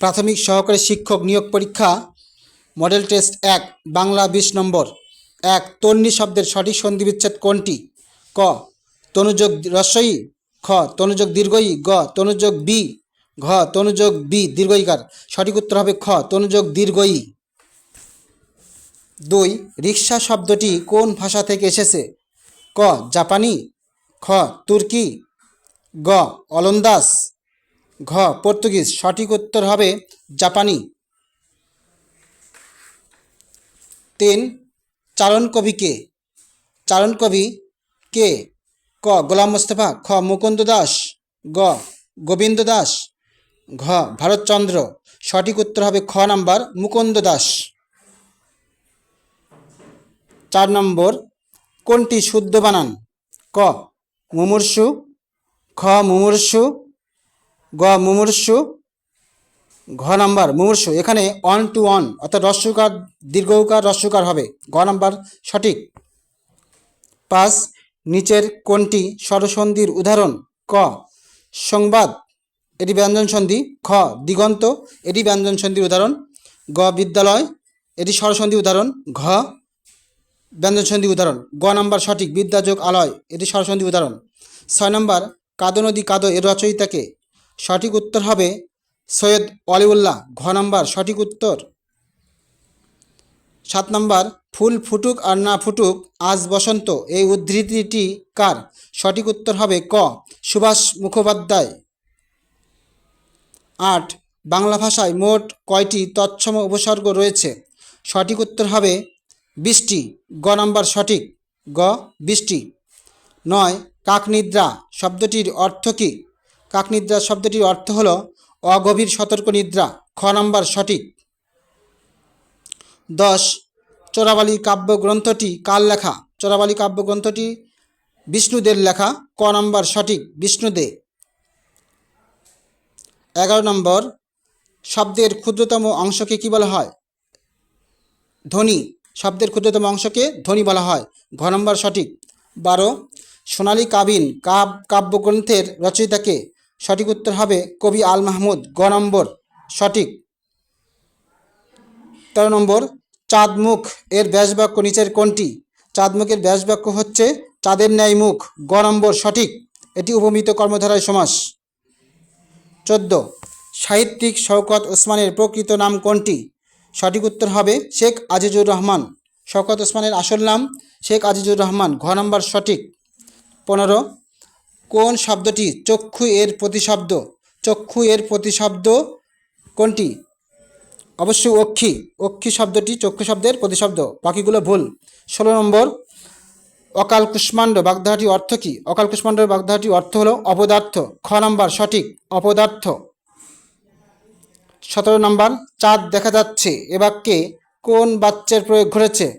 প্রাথমিক সহকারী শিক্ষক নিয়োগ পরীক্ষা, মডেল টেস্ট এক, বাংলা বিশ নম্বর। এক, তন্নি শব্দের সঠিক সন্ধিবিচ্ছেদ কোনটি? ক তনুযোগ রস্বই খ তনুযোগ দীর্ঘই, গ তনুযোগ বি, ঘ তনুযোগ বি, দীর্ঘইকার। সঠিক উত্তর হবে খ তনুযোগ দীর্ঘই। দুই, রিক্সা শব্দটি কোন ভাষা থেকে এসেছে? ক, জাপানি, খ, তুর্কি, গ, অলন্দাজ। ঘ, পর্তুগিজ, সঠিক উত্তর হবে জাপানি। তিন চারণ কবি কে চারণ কবি কে? ক, গোলাম মোস্তফা। খ, মুকুন্দ দাস। গ, গোবিন্দ দাস। ঘ, ভারতচন্দ্র। সঠিক উত্তর হবে খ নাম্বার, মুকুন্দ দাস। চার নম্বর, কোনটি শুদ্ধ বানান? ক, মুমূর্ষু। খ, মুমূর্ষু। গ, মুমূর্ষু। ঘ নাম্বার, মুমূর্ষু, এখানে অন টু অন অর্থাৎ রস্যকার দীর্ঘকার রস্যকার হবে। ঘ নাম্বার, সঠিক। পাঁচ, নিচের কোনটি স্বরসন্ধির উদাহরণ? ক, সংবাদ, এটি ব্যঞ্জন সন্ধি খ, দিগন্ত, এটি ব্যঞ্জন সন্ধির উদাহরণ। গ, বিদ্যালয়, এটি স্বরসন্ধি উদাহরণ। ঘ ব্যঞ্জন সন্ধি উদাহরণ। গ নাম্বার, সঠিক। বিদ্যাযোগ আলয়, এটি স্বরসন্ধি উদাহরণ। ছয় নম্বর, কাদো নদী কাদো এর রচয়িতাকে সঠিক উত্তর হবে সৈয়দ অলিউল্লাহ ঘ নম্বর, সঠিক উত্তর। সাত নম্বর, ফুল ফুটুক আর না ফুটুক, আজ বসন্ত, এই উদ্ধৃতিটি কার? সঠিক উত্তর হবে ক, সুভাষ মুখোপাধ্যায়। আট, বাংলা ভাষায় মোট কয়টি তৎসম উপসর্গ রয়েছে? সঠিক উত্তর হবে বৃষ্টি, গ নম্বর সঠিক, গ, বৃষ্টি। নয়, কাকনিদ্রা, শব্দটির অর্থ কী? কাকনিদ্রা শব্দটির অর্থ হলো অগভীর সতর্ক নিদ্রা, খ নাম্বার সঠিক। দশ, চোরাবালি কাব্যগ্রন্থটি কার লেখা? চোরাবালি কাব্যগ্রন্থটি বিষ্ণুদের লেখা, ক নাম্বার সঠিক, বিষ্ণুদে। এগারো নম্বর, শব্দের ক্ষুদ্রতম অংশকে কি বলা হয়? ধ্বনি, শব্দের ক্ষুদ্রতম অংশকে ধ্বনি বলা হয়, ঘ নম্বর সঠিক। বারো, সোনালী কাবিন কাব, কাব্যগ্রন্থের রচয়িতাকে সঠিক উত্তর হবে কবি আল মাহমুদ। গ নম্বর, সঠিক। তেরো নম্বর, চাঁদমুখ এর ব্যাসবাক্য নিচের কোনটি? চাঁদমুখের ব্যাসবাক্য হচ্ছে চাঁদের ন্যায় মুখ গ নম্বর, সঠিক। এটি উপমিত কর্মধারায় সমাস। চোদ্দ, সাহিত্যিক শওকত ওসমানের প্রকৃত নাম কোনটি? সঠিক উত্তর হবে শেখ আজিজুর রহমান। শওকত ওসমানের আসল নাম শেখ আজিজুর রহমান। ঘ নম্বর, সঠিক। পনেরো কোন শব্দটি চক্ষু এর প্রতিশব্দ? চক্ষু এর প্রতিশব্দ কোনটি? অবশ্যই অক্ষী। অক্ষি শব্দটি চক্ষু শব্দের প্রতিশব্দ। বাকিগুলো ভুল। ষোলো নম্বর, অকাল কুষ্মাণ্ড বাগধাটি অর্থ কী? অকাল কুষ্মাণ্ডের বাগধাটি অর্থ হলো অপদার্থ। খ নম্বর, সঠিক। অপদার্থ। সতেরো নম্বর, চাঁদ দেখা যাচ্ছে। এ বাক্যে কোন বাচ্যের প্রয়োগ ঘটেছে?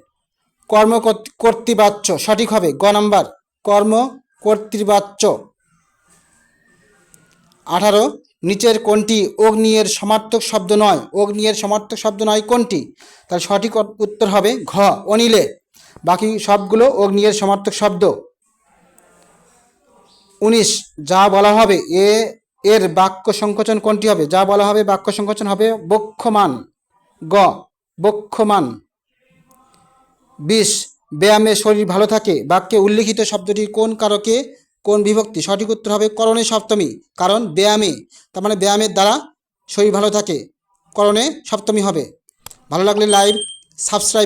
কর্ম কর্ত- কর্তৃবাচ্য। সঠিক হবে। গ নম্বর, কর্ম কর্তৃবাচ্য। আঠারো, নিচের কোনটি অগ্নিয়ের সমার্থক শব্দ নয়? অগ্নিয়ের সমার্থক শব্দ নয় কোনটি? তার সঠিক উত্তর হবে ঘ, অনিলে। বাকি সবগুলো অগ্নিয়ের সমার্থক শব্দ। উনিশ, যা বলা হবে এ, এর বাক্য সংকোচন কোনটি হবে? যা বলা হবে বাক্য সংকোচন হবে বক্ষমান। গ, বক্ষমান। বিশ ব্যায়ামে শরীর ভালো থাকে। বাক্যে উল্লিখিত শব্দটি কোন কারকে, কোন বিভক্তি? সঠিক উত্তর হবে করণে সপ্তমী। কারণ ব্যায়ামে, তার মানে ব্যায়ামের দ্বারা শরীর ভালো থাকে। করণে সপ্তমী হবে। ভালো লাগলে লাইভ সাবস্ক্রাইব